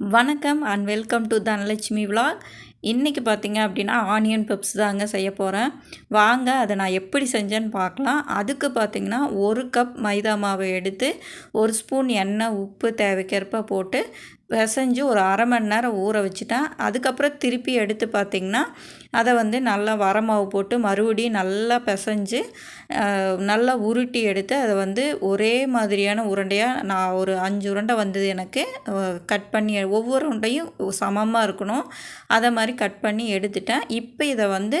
வணக்கம் and welcome to Dhanalakshmi vlog இன்றைக்கி பார்த்திங்க அப்படின்னா ஆனியன் பப்ஸ் தாங்க செய்ய போகிறேன் வாங்க அதை நான் எப்படி செஞ்சேன்னு பார்க்கலாம். அதுக்கு பார்த்திங்கன்னா ஒரு கப் மைதா மாவை எடுத்து ஒரு ஸ்பூன் எண்ணெய் உப்பு தேவைக்கேற்ப போட்டு பிசைஞ்சு ஒரு அரை மணி நேரம் ஊற வச்சுட்டேன். அதுக்கப்புறம் திருப்பி எடுத்து பார்த்திங்கன்னா அதை வந்து நல்லா வரமாவு போட்டு மறுபடியும் நல்லா பிசைஞ்சு நல்லா உருட்டி எடுத்து அதை வந்து ஒரே மாதிரியான உருண்டையாக நான் ஒரு அஞ்சு உருண்டை வந்தது எனக்கு. கட் பண்ணி ஒவ்வொரு உருண்டையும் சமமாக இருக்கணும். அதை மாதிரி கட் பண்ணி எடுத்துட்டேன். இப்போ இதை வந்து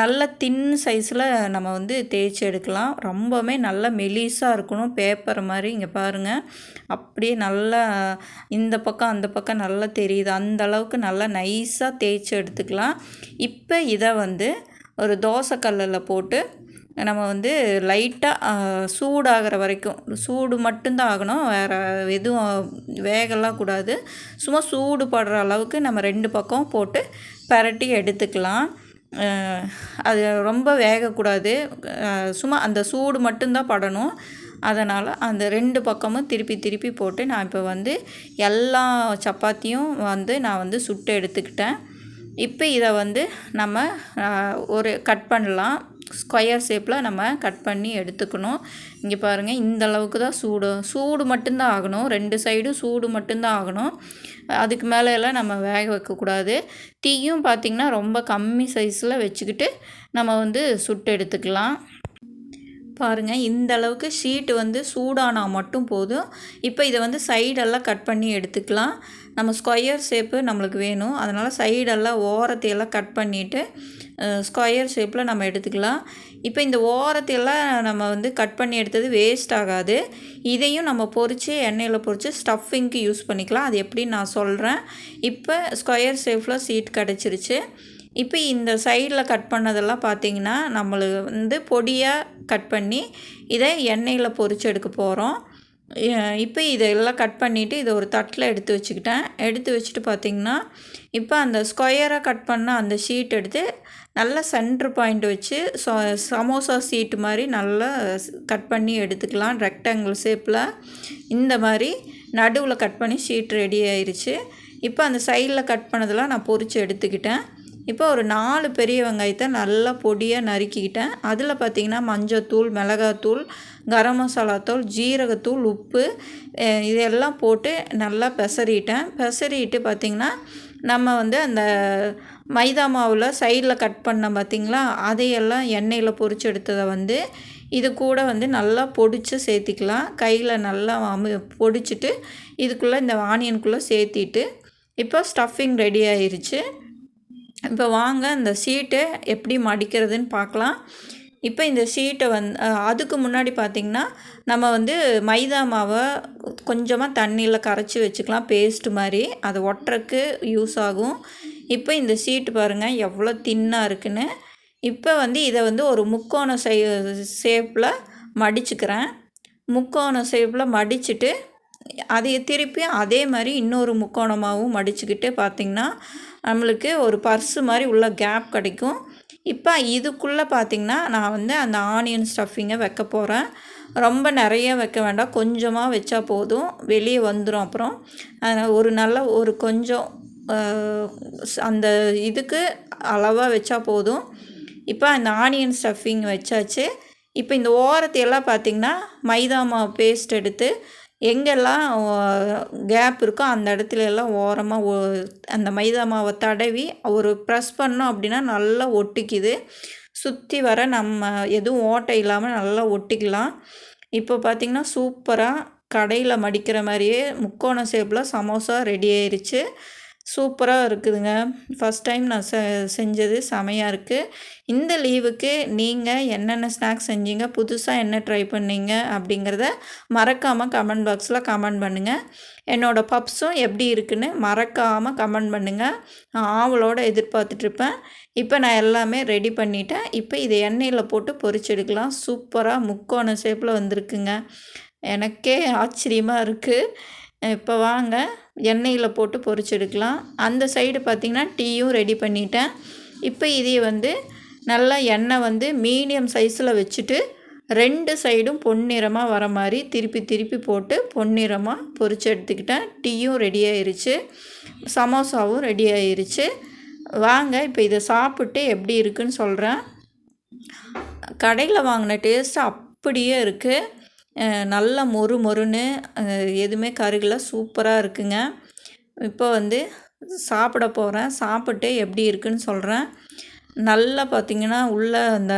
நல்ல தின் சைஸில் நம்ம வந்து தேய்ச்சி எடுக்கலாம். ரொம்பவுமே நல்லா மெலிசாக இருக்கணும். பேப்பர் மாதிரி இங்கே பாருங்கள் அப்படியே நல்லா இந்த பக்கம் அந்த பக்கம் நல்லா தெரியுது. அந்த அளவுக்கு நல்லா நைஸாக தேய்ச்சி எடுத்துக்கலாம். இப்போ இதை வந்து ஒரு தோசை கல்லில் போட்டு நம்ம வந்து லைட்டாக சூடாகிற வரைக்கும். சூடு மட்டும்தான் ஆகணும். வேறு எதுவும் வேகலாம் கூடாது. சும்மா சூடு படுற அளவுக்கு நம்ம ரெண்டு பக்கம் போட்டு பரட்டி எடுத்துக்கலாம். அது ரொம்ப வேகக்கூடாது. சும்மா அந்த சூடு மட்டும்தான் படணும். அதனால் அந்த ரெண்டு பக்கமும் திருப்பி திருப்பி போட்டு நான் இப்போ வந்து எல்லா சப்பாத்தியும் வந்து நான் வந்து சுட்டு எடுத்துக்கிட்டேன். இப்போ இதை வந்து நம்ம ஒரு கட் பண்ணலாம். ஸ்கொயர் ஷேப்பில் நம்ம கட் பண்ணி எடுத்துக்கணும். இங்கே பாருங்கள் இந்த அளவுக்கு தான் சூடு. சூடு மட்டும்தான் ஆகணும். ரெண்டு சைடும் சூடு மட்டும்தான் ஆகணும். அதுக்கு மேலே எல்லாம் நம்ம வேக வைக்கக்கூடாது. டீயும் பார்த்திங்கன்னா ரொம்ப கம்மி சைஸில் வச்சுக்கிட்டு நம்ம வந்து சுட்டு எடுத்துக்கலாம். பாருங்கள் இந்த அளவுக்கு ஷீட்டு வந்து சூடானால் மட்டும் போதும். இப்போ இதை வந்து சைடெல்லாம் கட் பண்ணி எடுத்துக்கலாம். நம்ம ஸ்கொயர் ஷேப்பு நம்மளுக்கு வேணும். அதனால் சைடெல்லாம் ஓரத்தையெல்லாம் கட் பண்ணிவிட்டு ஸ்கொயர் ஷேப்பில் நம்ம எடுத்துக்கலாம். இப்போ இந்த ஓரத்தையெல்லாம் நம்ம வந்து கட் பண்ணி எடுத்தது வேஸ்ட் ஆகாது. இதையும் நம்ம பொறிச்சு எண்ணெயில் பொறிச்சு ஸ்டஃபிங்க்கு யூஸ் பண்ணிக்கலாம். அது எப்படின்னு நான் சொல்கிறேன் இப்போ ஸ்கொயர் ஷேப்பில் சீட் கிடச்சிருச்சு. இப்போ இந்த சைடில் கட் பண்ணதெல்லாம் பார்த்திங்கன்னா நம்மளுக்கு வந்து பொடியாக கட் பண்ணி இதை எண்ணெயில் பொறிச்சு எடுக்க போகிறோம் இப்போ இதெல்லாம் கட் பண்ணிவிட்டு இதை ஒரு தட்டில் எடுத்து வச்சுக்கிட்டேன். எடுத்து வச்சுட்டு பார்த்திங்கன்னா இப்போ அந்த ஸ்கொயராக கட் பண்ண அந்த ஷீட் எடுத்து நல்லா சென்ட்ரு பாயிண்ட் வச்சு சமோசா சீட்டு மாதிரி நல்லா கட் பண்ணி எடுத்துக்கலாம். ரெக்டாங்கிள் ஷேப்பில் இந்த மாதிரி நடுவில் கட் பண்ணி ஷீட் ரெடி ஆயிடுச்சு இப்போ அந்த சைடில் கட் பண்ணதெல்லாம் நான் பொறிச்சு எடுத்துக்கிட்டேன். இப்போ ஒரு நாலு பெரிய வெங்காயத்தை நல்லா பொடியாக நறுக்கிக்கிட்டேன். அதில் பார்த்திங்கன்னா மஞ்சத்தூள் மிளகாத்தூள் கரம் மசாலாத்தூள் ஜீரகத்தூள் உப்பு இதெல்லாம் போட்டு நல்லா பெசறிட்டேன். பெசறிட்டு பார்த்திங்கன்னா நம்ம வந்து அந்த மைதா மாவில் சைடில் கட் பண்ண பார்த்திங்களா அதையெல்லாம் எண்ணெயில் பொறிச்சு எடுத்ததை வந்து இது கூட வந்து நல்லா பொடிச்சு சேர்த்திக்கலாம். கையில் நல்லா அமு பொடிச்சிட்டு இதுக்குள்ளே இந்த ஆனியனுக்குள்ளே சேர்த்திட்டு இப்போ ஸ்டஃபிங் ரெடி ஆயிடுச்சு இப்போ வாங்க இந்த சீட்டை எப்படி மடிக்கிறதுன்னு பார்க்கலாம். இப்போ இந்த சீட்டை வந் அதுக்கு முன்னாடி பார்த்திங்கன்னா நம்ம வந்து மைதா மாவை கொஞ்சமாக தண்ணியில் கரைச்சி வச்சுக்கலாம் பேஸ்ட்டு மாதிரி. அதை ஒட்டுறக்கு யூஸ் ஆகும். இப்போ இந்த சீட்டு பாருங்கள் எவ்வளோ தின்னாக இருக்குன்னு. இப்போ வந்து இதை வந்து ஒரு முக்கோண சை ஷேப்பில் மடிச்சுக்கிறேன். முக்கோண ஷேப்பில் மடிச்சுட்டு அதை திருப்பி அதே மாதிரி இன்னொரு முக்கோணமாகவும் மடிச்சுக்கிட்டு பார்த்திங்கன்னா நம்மளுக்கு ஒரு பர்ஸு மாதிரி உள்ள கேப் கிடைக்கும். இப்போ இதுக்குள்ளே பார்த்திங்கன்னா நான் வந்து அந்த ஆனியன் ஸ்டஃபிங்கை வைக்க போகிறேன் ரொம்ப நிறைய வைக்க வேண்டாம். கொஞ்சமாக வச்சா போதும். வெளியே வந்துடும் அப்புறம். ஒரு நல்ல ஒரு கொஞ்சம் அந்த இதுக்கு அளவாக வச்சா போதும். இப்போ அந்த ஆனியன் ஸ்டஃபிங் வச்சாச்சு. இப்போ இந்த ஓரத்தையெல்லாம் பார்த்திங்கன்னா மைதா மாவு பேஸ்ட் எடுத்து எங்கெல்லாம் கேப் இருக்கோ அந்த இடத்துல எல்லாம் ஓரமாக அந்த மைதா மாவை தடவி ஒரு ப்ரெஸ் பண்ணோம் அப்படின்னா நல்லா ஒட்டிக்குது. சுற்றி வர நம்ம எதுவும் ஓட்டை இல்லாமல் நல்லா ஒட்டிக்கலாம். இப்போ பார்த்திங்கன்னா சூப்பராக கடையில் மடிக்கிற மாதிரியே முக்கோண ஷேப்பில் சமோசா ரெடி ஆயிடுச்சு சூப்பராக இருக்குதுங்க. ஃபஸ்ட் டைம் நான் செ செஞ்சது செமையாக இருக்குது இந்த லீவுக்கு நீங்கள் என்னென்ன ஸ்நாக்ஸ் செஞ்சீங்க? புதுசாக என்ன ட்ரை பண்ணீங்க? அப்படிங்கிறத மறக்காமல் கமெண்ட் பாக்ஸில் கமெண்ட் பண்ணுங்கள் என்னோடய பப்ஸும் எப்படி இருக்குன்னு மறக்காமல் கமெண்ட் பண்ணுங்கள் நான் ஆவலோடு எதிர்பார்த்துட்ருப்பேன் இப்போ நான் எல்லாமே ரெடி பண்ணிட்டேன். இப்போ இதை எண்ணெயில் போட்டு பொறிச்செடுக்கலாம் சூப்பராக முக்கோண ஷேப்பில் வந்திருக்குங்க. எனக்கே ஆச்சரியமாக இருக்குது இப்போ வாங்க எண்ணெயில் போட்டு பொரிச்செடுக்கலாம். அந்த சைடு பார்த்திங்கன்னா டீயும் ரெடி பண்ணிட்டேன். இப்போ இதையே வந்து நல்லா எண்ணெய் வந்து மீடியம் சைஸில் வச்சுட்டு ரெண்டு சைடும் பொன்னிறமாக வர மாதிரி திருப்பி திருப்பி போட்டு பொன்னிறமாக பொரிச்சு எடுத்துக்கிட்டேன். டீயும் ரெடி ஆயிருச்சு. சமோசாவும் ரெடி ஆயிருச்சு. வாங்க இப்போ இதை சாப்பிட்டு எப்படி இருக்குன்னு சொல்கிறேன் கடையில் வாங்கின டேஸ்ட் அப்படியே இருக்குது நல்ல மொறு மொறுன்னு எதுவுமே கருகல. சூப்பராக இருக்குங்க. இப்போ வந்து சாப்பிட போகிறேன் சாப்பிட்டு எப்படி இருக்குன்னு சொல்கிறேன் நல்லா பார்த்தீங்கன்னா உள்ள அந்த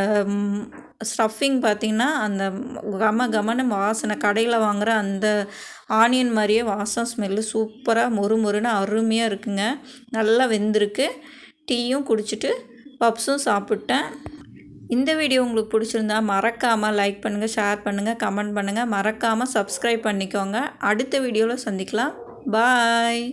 ஸ்டஃபிங் பார்த்திங்கன்னா அந்த கம கமன்னு வாசனை கடையில் வாங்குகிற அந்த ஆனியன் மாதிரியே வாசம் ஸ்மெல்லு சூப்பராக மொறு மொறுன்னு அருமையாக இருக்குங்க. நல்லா வெந்திருக்கு. டீயும் குடிச்சிட்டு பப்ஸும் சாப்பிட்டேன். இந்த வீடியோ உங்களுக்கு பிடிச்சிருந்தா மறக்காமல் லைக் பண்ணுங்கள் ஷேர் பண்ணுங்கள் கமெண்ட் பண்ணுங்கள் மறக்காமல் சப்ஸ்கிரைப் பண்ணிக்கோங்க. அடுத்த வீடியோவில் சந்திக்கலாம். பாய்